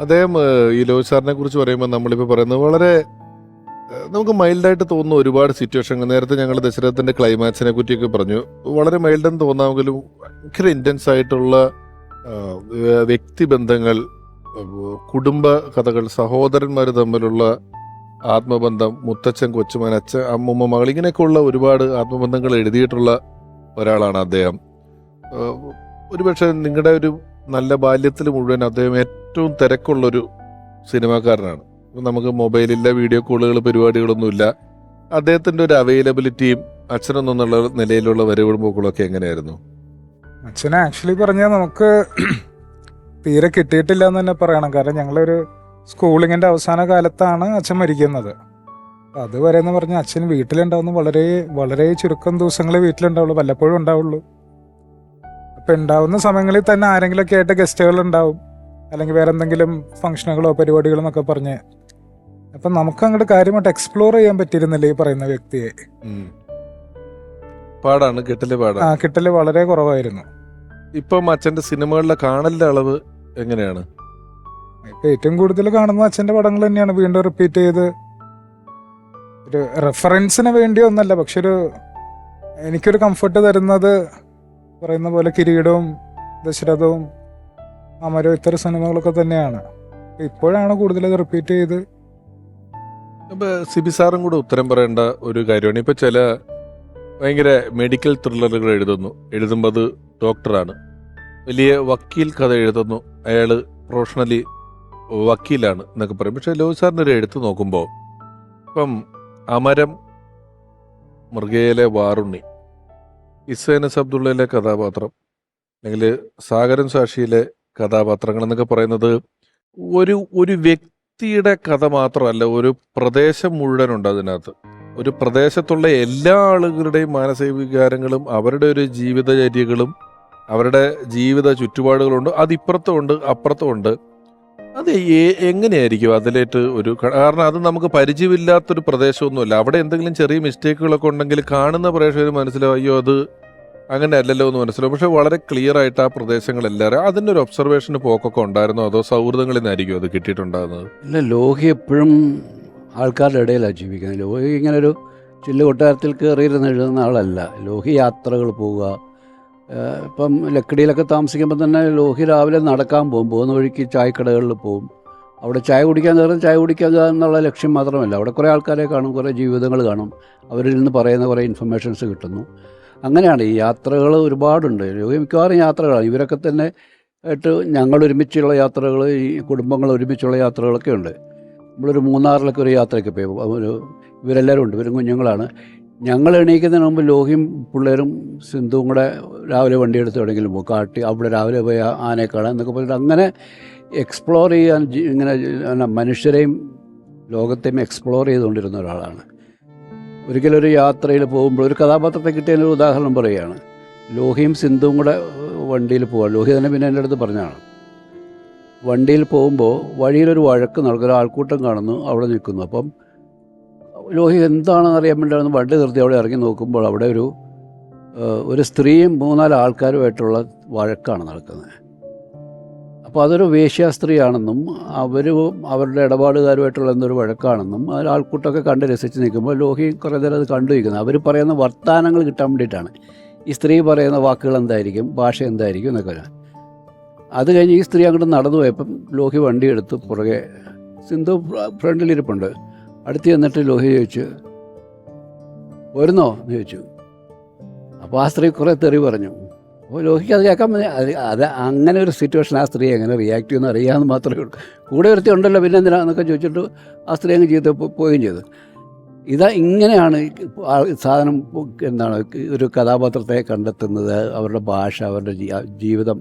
അദ്ദേഹം ഈ ലോഹിത് സാറിനെ കുറിച്ച് പറയുമ്പോൾ നമ്മളിപ്പോൾ പറയുന്നത് വളരെ നമുക്ക് മൈൽഡായിട്ട് തോന്നുന്ന ഒരുപാട് സിറ്റുവേഷൻ നേരത്തെ ഞങ്ങൾ ദശരഥത്തിന്റെ ക്ലൈമാക്സിനെ പറ്റിയൊക്കെ പറഞ്ഞു. വളരെ മൈൽഡെന്ന് തോന്നാമെങ്കിലും ഭയങ്കര ഇന്റൻസ് ആയിട്ടുള്ള വ്യക്തിബന്ധങ്ങൾ കുടുംബ കഥകൾ സഹോദരന്മാർ തമ്മിലുള്ള ആത്മബന്ധം മുത്തച്ഛൻ കൊച്ചുമൻ അച്ഛൻ അമ്മൂമ്മ മകൾ ഇങ്ങനെയൊക്കെയുള്ള ഒരുപാട് ആത്മബന്ധങ്ങൾ എഴുതിയിട്ടുള്ള ഒരാളാണ് അദ്ദേഹം. ഒരുപക്ഷെ നിങ്ങളുടെ ഒരു നല്ല ബാല്യത്തിൽ മുഴുവൻ അദ്ദേഹം ഏറ്റവും തിരക്കുള്ളൊരു സിനിമാക്കാരനാണ്. നമുക്ക് മൊബൈലില്ല വീഡിയോ കോളുകൾ പരിപാടികളൊന്നുമില്ല. അദ്ദേഹത്തിന്റെ ഒരു അവൈലബിലിറ്റിയും അച്ഛനെന്നുള്ള നിലയിലുള്ള വരവും പോക്കുകളൊക്കെ എങ്ങനെയായിരുന്നു? അച്ഛനെ ആക്ച്വലി പറഞ്ഞാൽ നമുക്ക് തീരെ കിട്ടിയിട്ടില്ല എന്ന് തന്നെ പറയണം. കാരണം ഞങ്ങളൊരു സ്കൂളിങ്ങിന്റെ അവസാന കാലത്താണ് അച്ഛൻ മരിക്കുന്നത്. അതുവരെ എന്ന് പറഞ്ഞാൽ അച്ഛൻ വീട്ടിലുണ്ടാവുന്ന വളരെ വളരെ ചുരുക്കം ദിവസങ്ങളെ വീട്ടിലുണ്ടാവുള്ളൂ. വല്ലപ്പോഴും ഉണ്ടാവുള്ളൂ. അപ്പൊ ഉണ്ടാവുന്ന സമയങ്ങളിൽ തന്നെ ആരെങ്കിലുമൊക്കെ ആയിട്ട് ഗസ്റ്റുകൾ ഉണ്ടാവും അല്ലെങ്കിൽ വേറെ എന്തെങ്കിലും ഫംഗ്ഷനുകളോ പരിപാടികളോ എന്നൊക്കെ പറഞ്ഞ്. അപ്പൊ നമുക്ക് അങ്ങോട്ട് കാര്യമായിട്ട് എക്സ്പ്ലോർ ചെയ്യാൻ പറ്റിയിരുന്നില്ല ഈ പറയുന്ന വ്യക്തിയെ. പാടാണ് കെട്ടിലെ ആ പാടാണ് കിട്ടൽ വളരെ കുറവായിരുന്നു. ഇപ്പം അച്ഛന്റെ സിനിമകളിലെ കാണലിന്റെ അളവ് എങ്ങനെയാണ്? ഇപ്പൊ ഏറ്റവും കൂടുതൽ കാണുന്ന അച്ഛന്റെ പടങ്ങൾ തന്നെയാണ്. വീണ്ടും റിപ്പീറ്റ് ചെയ്ത് ഒരു റെഫറൻസിന് വേണ്ടി ഒന്നല്ല പക്ഷെ ഒരു എനിക്കൊരു കംഫർട്ട് തരുന്നത് പറയുന്ന പോലെ കിരീടവും ദശരഥവും അമരവും ഇത്തരം സിനിമകളൊക്കെ തന്നെയാണ്. ഇപ്പോഴാണ് കൂടുതൽ അത് റിപ്പീറ്റ് ചെയ്ത്. അപ്പൊ സിബി സാറും കൂടെ ഉത്തരം പറയേണ്ട ഒരു കാര്യമാണ്. ഇപ്പൊ ചില ഭയങ്കര മെഡിക്കൽ ത്രില്ലറുകൾ എഴുതുന്നു. എഴുതുമ്പോൾ അത് ഡോക്ടറാണ് വലിയ വക്കീൽ കഥ എഴുതുന്നു. അയാൾ പ്രൊഫഷണലി വക്കീലാണ് എന്നൊക്കെ പറയും. പക്ഷെ ലോ സാറിന്റെ ഒരു എഴുത്ത് നോക്കുമ്പോൾ ഇപ്പം അമരം മൃഗയിലെ വാറുണ്ണി ഇസൈനസ് അബ്ദുള്ളയിലെ കഥാപാത്രം അല്ലെങ്കിൽ സാഗരം സാക്ഷിയിലെ കഥാപാത്രങ്ങൾ എന്നൊക്കെ പറയുന്നത് ഒരു ഒരു വ്യക്തിയുടെ കഥ മാത്രമല്ല ഒരു പ്രദേശം മുഴുവനുണ്ട് അതിനകത്ത്. ഒരു പ്രദേശത്തുള്ള എല്ലാ ആളുകളുടെയും മാനസിക വികാരങ്ങളും അവരുടെ ഒരു ജീവിതചര്യകളും അവരുടെ ജീവിത ചുറ്റുപാടുകളുണ്ട് അതിപ്പുറത്തും ഉണ്ട് അപ്പുറത്തും ഉണ്ട്. അത് എങ്ങനെയായിരിക്കും അതിലേറ്റ് ഒരു കാരണം അത് നമുക്ക് പരിചയമില്ലാത്തൊരു പ്രദേശമൊന്നുമല്ല. അവിടെ എന്തെങ്കിലും ചെറിയ മിസ്റ്റേക്കുകളൊക്കെ ഉണ്ടെങ്കിൽ കാണുന്ന പ്രേക്ഷകർ മനസ്സിലാവും അയ്യോ അത് അങ്ങനെ അല്ലല്ലോ എന്ന് മനസ്സിലാവും പക്ഷെ വളരെ ക്ലിയർ ആയിട്ട് ആ പ്രദേശങ്ങളെല്ലാവരും അതിന്റെ ഒരു ഒബ്സർവേഷന് പോക്കൊക്കെ ഉണ്ടായിരുന്നോ? അതോ സൗഹൃദങ്ങളിൽ നിന്നായിരിക്കും അത് കിട്ടിയിട്ടുണ്ടാകുന്നത് ഇല്ല ലോഹി എപ്പോഴും ആൾക്കാരുടെ ഇടയിലാണ് ജീവിക്കുന്നത്. ലോഹി ഇങ്ങനെ ഒരു ചില്ല കൊട്ടാരത്തിൽ കയറിയിരുന്ന് എഴുതുന്ന ആളല്ല. ലോഹി യാത്രകൾ പോവുക. ഇപ്പം ലക്കിടിയിലൊക്കെ താമസിക്കുമ്പോൾ തന്നെ ലോഹി രാവിലെ നടക്കാൻ പോകും. പോകുന്ന വഴിക്ക് ചായക്കടകളിൽ പോകും. അവിടെ ചായ കുടിക്കാൻ കയറും ചായ കുടിക്കുക എന്നുള്ള ലക്ഷ്യം മാത്രമല്ല. അവിടെ കുറേ ആൾക്കാരെ കാണും കുറേ ജീവിതങ്ങൾ കാണും. അവരിൽ നിന്ന് പറയുന്ന കുറേ ഇൻഫർമേഷൻസ് കിട്ടുന്നു. അങ്ങനെയാണ്. ഈ യാത്രകൾ ഒരുപാടുണ്ട്. മിക്കവാറും യാത്രകളാണ്. ഇവരൊക്കെ തന്നെ ആയിട്ട് ഞങ്ങൾ ഒരുമിച്ചുള്ള യാത്രകൾ ഈ കുടുംബങ്ങൾ ഒരുമിച്ചുള്ള യാത്രകളൊക്കെ ഉണ്ട്. നമ്മളൊരു മൂന്നാറിലൊക്കെ ഒരു യാത്രയൊക്കെ പോയി. ഒരു ഇവരെല്ലാവരും ഉണ്ട്. ഇവരും കുഞ്ഞുങ്ങളാണ്. ഞങ്ങൾ എണീക്കുന്നതിന് മുമ്പ് ലോഹിയും പിള്ളേരും സിന്ധുവും കൂടെ രാവിലെ വണ്ടി എവിടെയെങ്കിലും പോകും കാട്ടി അവിടെ രാവിലെ പോയി ആനയെ കാണാൻ എന്നൊക്കെ പറഞ്ഞിട്ട് അങ്ങനെ എക്സ്പ്ലോർ ചെയ്യാൻ ഇങ്ങനെ മനുഷ്യരെയും ലോകത്തെയും എക്സ്പ്ലോർ ചെയ്തുകൊണ്ടിരുന്ന ഒരാളാണ്. ഒരിക്കലൊരു യാത്രയിൽ പോകുമ്പോൾ ഒരു കഥാപാത്രത്തെ കിട്ടിയതിനൊരു ഉദാഹരണം പറയുകയാണ്. ലോഹിയും സിന്ധുവും കൂടെ വണ്ടിയിൽ പോവാം. ലോഹി തന്നെ പിന്നെ എന്റെ അടുത്ത് പറഞ്ഞതാണ്. വണ്ടിയിൽ പോകുമ്പോൾ വഴിയിലൊരു വഴക്ക് നടക്കുന്ന ഒരു ആൾക്കൂട്ടം കാണുന്നു അവിടെ നിൽക്കുന്നു. അപ്പം ലോഹി എന്താണെന്ന് അറിയാൻ വേണ്ടി വണ്ടി നിർത്തി അവിടെ ഇറങ്ങി നോക്കുമ്പോൾ അവിടെ ഒരു ഒരു സ്ത്രീയും മൂന്നാൽ ആൾക്കാരുമായിട്ടുള്ള വഴക്കാണ് നടക്കുന്നത്. അപ്പോൾ അതൊരു വേശ്യാസ്ത്രീയാണെന്നും അവർ അവരും അവരുടെ ഇടപാടുകാരുമായിട്ടുള്ള എന്തൊരു വഴക്കാണെന്നും അതിൽ ആൾക്കൂട്ടമൊക്കെ കണ്ട് രസിച്ച് നിൽക്കുമ്പോൾ ലോഹി കുറേ നേരം അത് കണ്ടു നിൽക്കുന്നത് അവർ പറയുന്ന വർത്തമാനങ്ങൾ കിട്ടാൻ വേണ്ടിയിട്ടാണ്. ഈ സ്ത്രീ പറയുന്ന വാക്കുകൾ എന്തായിരിക്കും? ഭാഷ എന്തായിരിക്കും എന്നൊക്കെ അത് കഴിഞ്ഞ് ഈ സ്ത്രീ അങ്ങോട്ട് നടന്നു പോയപ്പം ലോഹി വണ്ടി എടുത്ത് പുറകെ സിന്ധു ഫ്രണ്ടിലിരിപ്പുണ്ട്. അടുത്ത് ചെന്നിട്ട് ലോഹി ചോദിച്ചു വരുന്നോ? എന്ന് ചോദിച്ചു. അപ്പോൾ ആ സ്ത്രീ കുറേ തെറി പറഞ്ഞു. അപ്പോൾ ലോഹിക്ക് അത് കേൾക്കാൻ അത് അത് അങ്ങനെ ഒരു സിറ്റുവേഷൻ ആ സ്ത്രീ എങ്ങനെ റിയാക്ട് ചെയ്യുമെന്ന് അറിയാമെന്ന് മാത്രമേ ഉള്ളൂ. കൂടെ ഒരുത്തി ഉണ്ടല്ലോ പിന്നെ എന്തിനാന്നൊക്കെ ചോദിച്ചിട്ട് ആ സ്ത്രീ അങ്ങ് ജീവിതത്തിൽ പോ- പോവുകയും ചെയ്തു. ഇതാ ഇങ്ങനെയാണ് സാധനം എന്താണ് ഒരു കഥാപാത്രത്തെ കണ്ടെത്തുന്നത് അവരുടെ ഭാഷ അവരുടെ ജീവിതം.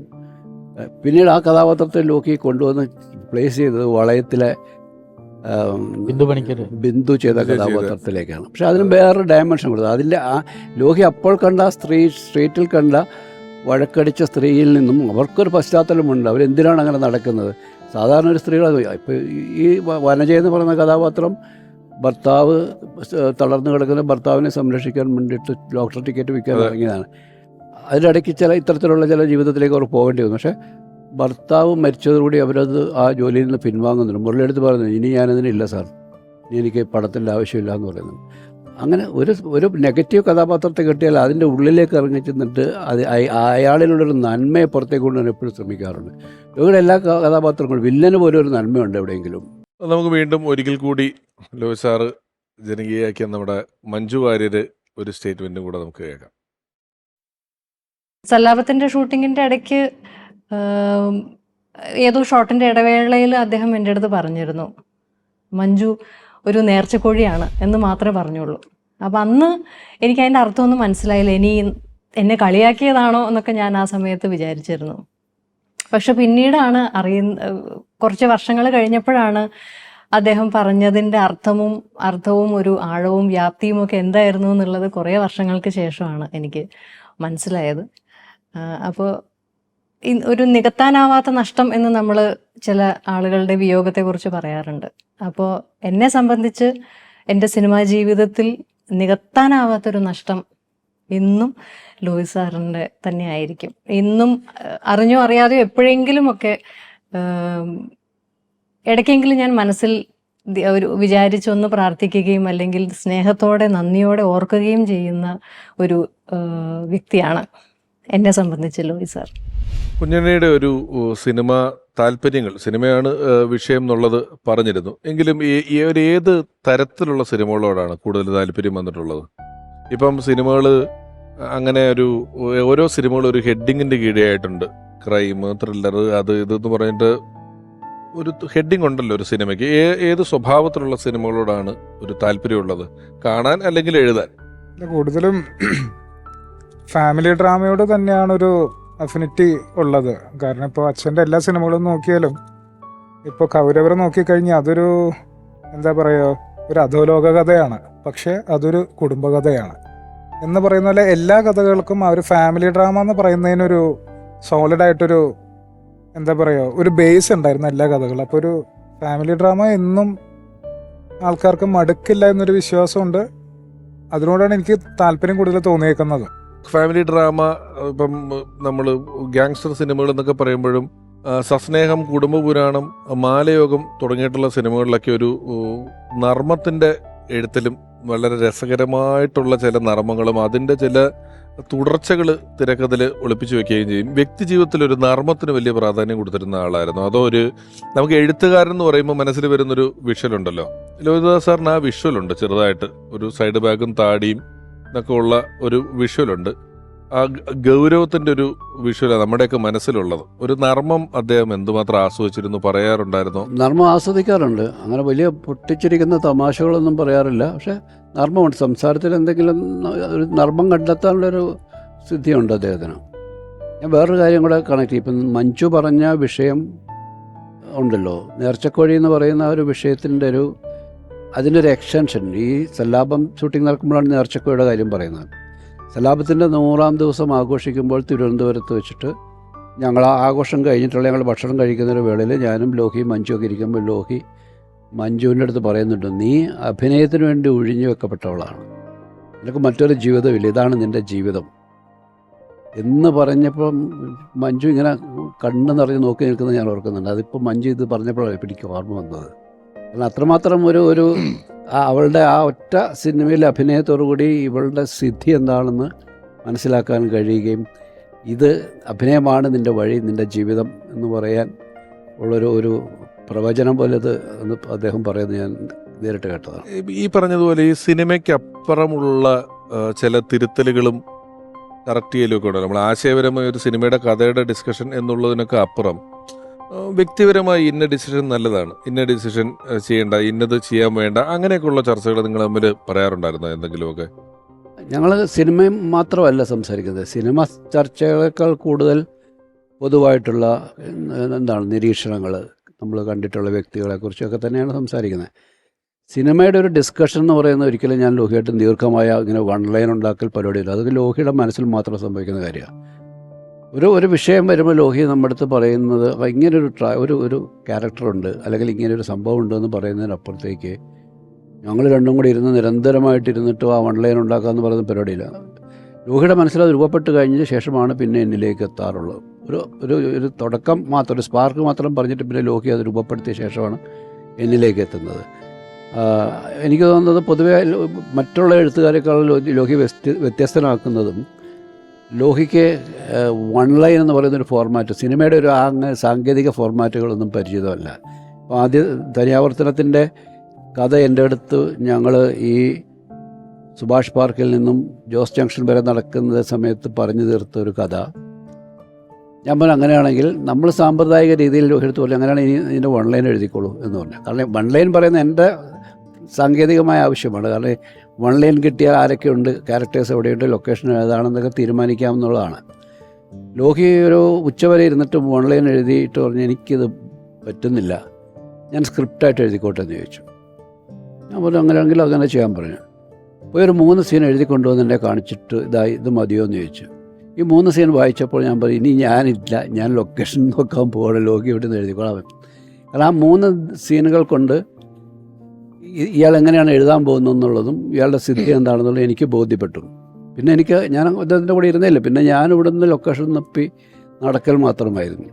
പിന്നീട് ആ കഥാപാത്രത്തെ ലോക്കി കൊണ്ടുവന്ന് പ്ലേസ് ചെയ്തത് വളയത്തിലെ ബിന്ദു പണിക്കർ. ബിന്ദു ചെയ്ത കഥാപാത്രത്തിലേക്കാണ്. പക്ഷെ അതിന് വേറൊരു ഡയമെൻഷൻ കൊടുത്തത് അതിന്റെ ആ ലോഹി അപ്പോൾ കണ്ട ആ സ്ത്രീ സ്ട്രീറ്റിൽ കണ്ട വഴക്കടിച്ച സ്ത്രീയിൽ നിന്നും അവർക്കൊരു പശ്ചാത്തലമുണ്ട്. അവരെന്തിനാണ് അങ്ങനെ നടക്കുന്നത്? സാധാരണ ഒരു സ്ത്രീകൾ ഇപ്പോൾ ഈ വനജ എന്ന് പറയുന്ന കഥാപാത്രം ഭർത്താവ് തളർന്നു കിടക്കുന്ന ഭർത്താവിനെ സംരക്ഷിക്കാൻ വേണ്ടിയിട്ട് ഡോക്ടർ ടിക്കറ്റ് വിൽക്കാൻ തുടങ്ങിയതാണ് അതിനിടയ്ക്ക് ചില ഇത്തരത്തിലുള്ള ചില ജീവിതത്തിലേക്ക് അവർ പോകേണ്ടി വന്നു. പക്ഷേ ഭർത്താവ് മരിച്ചതോടുകൂടി അവരത് ആ ജോലിയിൽ നിന്ന് പിൻവാങ്ങുന്നുണ്ട്. മുരളിയെടുത്ത് പറയുന്നു ഇനി ഞാനതിനില്ല സാർ. എനിക്ക് പടത്തിന്റെ ആവശ്യമില്ല എന്ന് പറയുന്നു. അങ്ങനെ ഒരു ഒരു നെഗറ്റീവ് കഥാപാത്രത്തെ കിട്ടിയാൽ അതിന്റെ ഉള്ളിലേക്ക് ഇറങ്ങി ചെന്നിട്ട് അത് അയ- അയാളിലുള്ളൊരു നന്മയെ പുറത്തേക്ക് കൊണ്ടുവരാൻ എപ്പോഴും ശ്രമിക്കാറുണ്ട്. ഇവിടെ എല്ലാ കഥാപാത്രങ്ങളും വില്ലന് പോലും ഒരു നന്മയുണ്ട് എവിടെയെങ്കിലും. നമുക്ക് വീണ്ടും ഒരിക്കൽ കൂടി ലോഹി സാറ് ജനകീയാക്കിയ നമ്മുടെ മഞ്ജു വാര്യര് ഒരു സ്റ്റേറ്റ്മെന്റും കൂടെ നമുക്ക് കേൾക്കാം. സല്ലാപത്തിന്റെ ഷൂട്ടിങ്ങിന്റെ ഇടയ്ക്ക് ഏതോ ഷോട്ടിന്റെ ഇടവേളയിൽ അദ്ദേഹം എന്റെ അടുത്ത് പറഞ്ഞിരുന്നു. മഞ്ജു ഒരു നേർച്ചക്കോഴിയാണ് എന്ന് മാത്രമേ പറഞ്ഞുള്ളൂ. അപ്പം അന്ന് എനിക്ക് അതിന്റെ അർത്ഥമൊന്നും മനസ്സിലായില്ല. ഇനി എന്നെ കളിയാക്കിയതാണോ എന്നൊക്കെ ഞാൻ ആ സമയത്ത് വിചാരിച്ചിരുന്നു. പക്ഷെ പിന്നീടാണ് അറിയുന്ന കുറച്ച് വർഷങ്ങൾ കഴിഞ്ഞപ്പോഴാണ് അദ്ദേഹം പറഞ്ഞതിന്റെ അർത്ഥവും അർത്ഥവും ഒരു ആഴവും വ്യാപ്തിയും ഒക്കെ എന്തായിരുന്നു എന്നുള്ളത് കുറേ വർഷങ്ങൾക്ക് ശേഷമാണ് എനിക്ക് മനസ്സിലായത്. അപ്പോൾ ഒരു നികത്താനാവാത്ത നഷ്ടം എന്ന് നമ്മൾ ചില ആളുകളുടെ വിയോഗത്തെ കുറിച്ച് പറയാറുണ്ട്. അപ്പോൾ എന്നെ സംബന്ധിച്ച് എന്റെ സിനിമാ ജീവിതത്തിൽ നികത്താനാവാത്തൊരു നഷ്ടം ഇന്നും ലൂയിസ് സാറിന്റെ തന്നെ ആയിരിക്കും. ഇന്നും അറിഞ്ഞോ അറിയാതെയോ എപ്പോഴെങ്കിലും ഒക്കെ ഇടയ്ക്കെങ്കിലും ഞാൻ മനസ്സിൽ ഒരു വിചാരിച്ചൊന്ന് പ്രാർത്ഥിക്കുകയും അല്ലെങ്കിൽ സ്നേഹത്തോടെ നന്ദിയോടെ ഓർക്കുകയും ചെയ്യുന്ന ഒരു വ്യക്തിയാണ് എന്നെ സംബന്ധിച്ച് ലോയി സാർ. കുഞ്ഞണ്ണിയുടെ ഒരു സിനിമ താല്പര്യങ്ങൾ സിനിമയാണ് വിഷയം എന്നുള്ളത് പറഞ്ഞിരുന്നു. എങ്കിലും ഈ ഒരു ഏത് തരത്തിലുള്ള സിനിമകളോടാണ് കൂടുതൽ താല്പര്യം വന്നിട്ടുള്ളത്? ഇപ്പം സിനിമകൾ അങ്ങനെ ഒരു ഓരോ സിനിമകളും ഒരു ഹെഡിങ്ങിന്റെ കീഴെയായിട്ടുണ്ട് ക്രൈം ത്രില്ലർ അത് ഇതെന്ന് പറഞ്ഞിട്ട് ഒരു ഹെഡിങ് ഉണ്ടല്ലോ ഒരു സിനിമയ്ക്ക്. ഏ- ഏത് സ്വഭാവത്തിലുള്ള സിനിമകളോടാണ് ഒരു താല്പര്യമുള്ളത്? കാണാൻ അല്ലെങ്കിൽ എഴുതാൻ? കൂടുതലും ഫാമിലി ഡ്രാമയോട് തന്നെയാണ് ഒരു അഫിനിറ്റി ഉള്ളത്. കാരണം ഇപ്പോൾ അച്ഛന്റെ എല്ലാ സിനിമകളും നോക്കിയാലും ഇപ്പോൾ കൗരവരെ നോക്കിക്കഴിഞ്ഞാൽ അതൊരു എന്താ പറയുക ഒരു അധോലോക കഥയാണ്. പക്ഷേ അതൊരു കുടുംബകഥയാണ് എന്ന് പറയുന്ന പോലെ എല്ലാ കഥകൾക്കും ആ ഒരു ഫാമിലി ഡ്രാമ എന്ന് പറയുന്നതിനൊരു സോളിഡായിട്ടൊരു എന്താ പറയുക ഒരു ബേസ് ഉണ്ടായിരുന്നു എല്ലാ കഥകളും. അപ്പോൾ ഒരു ഫാമിലി ഡ്രാമ എന്നും ആൾക്കാർക്ക് മടുക്കില്ല എന്നൊരു വിശ്വാസമുണ്ട്. അതിനോടാണ് എനിക്ക് താല്പര്യം കൂടുതൽ തോന്നിയേക്കുന്നത്. ഫാമിലി ഡ്രാമ ഇപ്പം നമ്മൾ ഗ്യാങ്സ്റ്റർ സിനിമകൾ എന്നൊക്കെ പറയുമ്പോഴും സസ്നേഹം കുടുംബപുരാണം മാലയോഗം തുടങ്ങിയിട്ടുള്ള സിനിമകളിലൊക്കെ ഒരു നർമ്മത്തിന്റെ എഴുത്തിലും വളരെ രസകരമായിട്ടുള്ള ചില നർമ്മങ്ങളും അതിന്റെ ചില തുടർച്ചകൾ തിരക്കഥയിൽ ഒളിപ്പിച്ചു വെക്കുകയും ചെയ്യും. വ്യക്തി ജീവിതത്തിൽ ഒരു നർമ്മത്തിന് വലിയ പ്രാധാന്യം കൊടുത്തിരുന്ന ആളായിരുന്നു. അതോ ഒരു നമുക്ക് എഴുത്തുകാരൻ എന്ന് പറയുമ്പോൾ മനസ്സിൽ വരുന്നൊരു വിഷ്വലുണ്ടല്ലോ. ലോഹിതദാസ് സാറിന് ആ വിഷ്വലുണ്ട് ചെറുതായിട്ട്. ഒരു സൈഡ് ബാഗും താടിയും എന്നൊക്കെ ഉള്ള ഒരു വിഷ്വലുണ്ട്. ആ ഗൗരവത്തിന്റെ ഒരു വിഷ്വലാണ് നമ്മുടെയൊക്കെ മനസ്സിലുള്ളത്. ഒരു നർമ്മം അദ്ദേഹം എന്തുമാത്രം ആസ്വദിച്ചിരുന്നു പറയാറുണ്ടായിരുന്നു? നർമ്മം ആസ്വദിക്കാറുണ്ട്. അങ്ങനെ വലിയ പൊട്ടിച്ചിരിക്കുന്ന തമാശകളൊന്നും പറയാറില്ല. പക്ഷേ നർമ്മമുണ്ട്. സംസാരത്തിൽ എന്തെങ്കിലും ഒരു നർമ്മം കണ്ടെത്താനുള്ളൊരു സിദ്ധിയുണ്ട് അദ്ദേഹത്തിന്. ഞാൻ വേറൊരു കാര്യം കൂടെ കണക്ട് ചെയ്യും. ഇപ്പം മഞ്ജു പറഞ്ഞ വിഷയം ഉണ്ടല്ലോ. നേർച്ചക്കോഴി എന്ന് പറയുന്ന ഒരു വിഷയത്തിന്റെ ഒരു അതിന്റെ ഒരു എക്സ്റ്റൻഷൻ ഈ സല്ലാപം ഷൂട്ടിംഗ് നടക്കുമ്പോഴാണ് നേർച്ചക്കോയുടെ കാര്യം പറയുന്നത്. സല്ലാപത്തിന്റെ നൂറാം ദിവസം ആഘോഷിക്കുമ്പോൾ തിരുവനന്തപുരത്ത് വെച്ചിട്ട് ഞങ്ങൾ ആ ആഘോഷം കഴിഞ്ഞിട്ടുള്ള ഞങ്ങൾ ഭക്ഷണം കഴിക്കുന്ന ഒരു വേളയിൽ ഞാനും ലോഹിയും മഞ്ജുവൊക്കെ ഇരിക്കുമ്പോൾ ലോഹി മഞ്ജുവിന്റെ അടുത്ത് പറയുന്നുണ്ട് നീ അഭിനയത്തിന് വേണ്ടി ഒഴിഞ്ഞു വെക്കപ്പെട്ടവളാണ്. നിനക്ക് മറ്റൊരു ജീവിതമില്ല. ഇതാണ് നിന്റെ ജീവിതം. എന്ന് പറഞ്ഞപ്പം മഞ്ജു ഇങ്ങനെ കണ്ണ് നിറഞ്ഞ് നോക്കി നിൽക്കുന്നത് ഞാൻ ഓർക്കുന്നുണ്ട്. അതിപ്പോൾ മഞ്ജു ഇത് പറഞ്ഞപ്പോഴാണ് എനിക്ക് ഓർമ്മ വന്നത്. അത്രമാത്രം ഒരു ഒരു അവളുടെ ആ ഒറ്റ സിനിമയിലെ അഭിനയത്തോടു കൂടി ഇവളുടെ സിദ്ധി എന്താണെന്ന് മനസ്സിലാക്കാൻ കഴിയുകയും ഇത് അഭിനയമാണ് നിന്റെ വഴി നിന്റെ ജീവിതം എന്ന് പറയാൻ ഉള്ളൊരു ഒരു പ്രവചനം പോലെ ഇത് എന്ന് അദ്ദേഹം പറയുന്നത് ഞാൻ നേരിട്ട് കേട്ടതാണ്. ഈ- പറഞ്ഞതുപോലെ ഈ സിനിമയ്ക്കപ്പുറമുള്ള ചില തിരുത്തലുകളും കറക്റ്റ് ചെയ്യലൊക്കെ ഉണ്ടല്ലോ. നമ്മൾ ആശയപരമായ ഒരു സിനിമയുടെ കഥയുടെ ഡിസ്കഷൻ എന്നുള്ളതിനൊക്കെ അപ്പുറം വ്യക്തിപരമായി ഇന്ന ഡിസിഷൻ നല്ലതാണ്. ഇന്ന ഡിസിഷൻ ചെയ്യേണ്ട ഇന്നത് ചെയ്യാൻ വേണ്ട അങ്ങനെയൊക്കെയുള്ള ചർച്ചകൾ നിങ്ങൾ തമ്മിൽ പറയാറുണ്ടായിരുന്നോ എന്തെങ്കിലുമൊക്കെ? ഞങ്ങൾ സിനിമയും മാത്രമല്ല സംസാരിക്കുന്നത്. സിനിമ ചർച്ചകളേക്കാൾ കൂടുതൽ പൊതുവായിട്ടുള്ള എന്താണ് നിരീക്ഷണങ്ങൾ നമ്മൾ കണ്ടിട്ടുള്ള വ്യക്തികളെക്കുറിച്ചൊക്കെ തന്നെയാണ് സംസാരിക്കുന്നത്. സിനിമയുടെ ഒരു ഡിസ്കഷൻ എന്ന് പറയുന്നത് ഒരിക്കലും ഞാൻ ലോഹിയായിട്ടും ദീർഘമായ ഇങ്ങനെ വൺ ലൈൻ ഉണ്ടാക്കൽ പരിപാടിയില്ല. അതൊക്കെ ലോഹിയുടെ മനസ്സിൽ മാത്രം സംഭവിക്കുന്ന കാര്യമാണ്. ഒരു ഒരു വിഷയം വരുമ്പോൾ ലോഹി നമ്മുടെ അടുത്ത് പറയുന്നത് "ആ, ഇങ്ങനൊരു ട്രാ ഒരു ഒരു ക്യാരക്ടറുണ്ട് അല്ലെങ്കിൽ ഇങ്ങനെ ഒരു സംഭവം ഉണ്ടെന്ന് പറയുന്നതിനപ്പുറത്തേക്ക് ഞങ്ങൾ രണ്ടും കൂടി ഇരുന്ന് നിരന്തരമായിട്ടിരുന്നിട്ട് ആ വൺ ലൈൻ ഉണ്ടാക്കുക എന്ന് പറയുന്ന പരിപാടിയില്ല. ലോഹിയുടെ മനസ്സിൽ അത് രൂപപ്പെട്ട് കഴിഞ്ഞ ശേഷമാണ് പിന്നെ എന്നിലേക്ക് എത്താറുള്ളത്. ഒരു ഒരു ഒരു തുടക്കം മാത്രം ഒരു സ്പാർക്ക് മാത്രം പറഞ്ഞിട്ട് പിന്നെ ലോഹി അത് രൂപപ്പെടുത്തിയ ശേഷമാണ് എന്നിലേക്ക് എത്തുന്നത്. എനിക്ക് തോന്നുന്നത് പൊതുവേ മറ്റുള്ള എഴുത്തുകാരെക്കാൾ ലോഹി വ്യത്യസ്തനാക്കുന്നതും ലോഹിക്ക് വൺ ലൈൻ എന്ന് പറയുന്നൊരു ഫോർമാറ്റ് സിനിമയുടെ ഒരു ആങ് സാങ്കേതിക ഫോർമാറ്റുകളൊന്നും പരിചിതമല്ല. അപ്പോൾ ആദ്യ തനിയാവർത്തനത്തിന്റെ കഥ എന്റെ അടുത്ത് ഞങ്ങൾ ഈ സുഭാഷ് പാർക്കിൽ നിന്നും ജോസ് ജംഗ്ഷൻ വരെ നടക്കുന്ന സമയത്ത് പറഞ്ഞു തീർത്ത ഒരു കഥ. ഞാൻ പറഞ്ഞു അങ്ങനെയാണെങ്കിൽ നമ്മൾ സാമ്പ്രദായിക രീതിയിൽ എടുത്തു പോലെ അങ്ങനെയാണെങ്കിൽ ഇനി ഇതിന്റെ വൺ ലൈൻ എഴുതിക്കോളൂ എന്ന് പറഞ്ഞു. കാരണം വൺ ലൈൻ പറയുന്ന എന്റെ സാങ്കേതികമായ ആവശ്യമാണ്. കാരണം വൺ ലൈൻ കിട്ടിയാൽ ആരൊക്കെയുണ്ട് ക്യാരക്ടേഴ്സ് എവിടെയുണ്ട്? ലൊക്കേഷൻ ഏതാണെന്നൊക്കെ തീരുമാനിക്കാമെന്നുള്ളതാണ് ലോഹി ഒരു ഉച്ചവരെ ഇരുന്നിട്ട് വൺ ലൈൻ എഴുതിയിട്ട് പറഞ്ഞു എനിക്കിത് പറ്റുന്നില്ല. ഞാൻ സ്ക്രിപ്റ്റായിട്ട് എഴുതിക്കോട്ടെ എന്ന് ചോദിച്ചു. ഞാൻ പറഞ്ഞു അങ്ങനെയാണെങ്കിൽ അങ്ങനെ ചെയ്യാൻ പറഞ്ഞു. പോയി ഒരു മൂന്ന് സീൻ എഴുതി കൊണ്ടുവന്ന് എന്നെ കാണിച്ചിട്ട് ഇതായി ഇത് മതിയോ എന്ന് ചോദിച്ചു. ഈ മൂന്ന് സീൻ വായിച്ചപ്പോൾ ഞാൻ പറയും ഇനി ഞാനില്ല. ഞാൻ ലൊക്കേഷൻ നോക്കാൻ പോകണം ലോഹി ഇവിടെ നിന്ന് എഴുതിക്കോളാം കാരണം ആ മൂന്ന് സീനുകൾ കൊണ്ട് ഇയാൾ എങ്ങനെയാണ് എഴുതാൻ പോകുന്നത് എന്നുള്ളതും ഇയാളുടെ സ്ഥിതി എന്താണെന്നുള്ളത് എനിക്ക് ബോധ്യപ്പെട്ടു. പിന്നെ എനിക്ക് ഞാൻ അദ്ദേഹത്തിന്റെ കൂടെ ഇരുന്നില്ല പിന്നെ ഞാൻ ഇവിടുന്ന് ലൊക്കേഷൻ തപ്പി നടക്കൽ മാത്രമായിരുന്നു.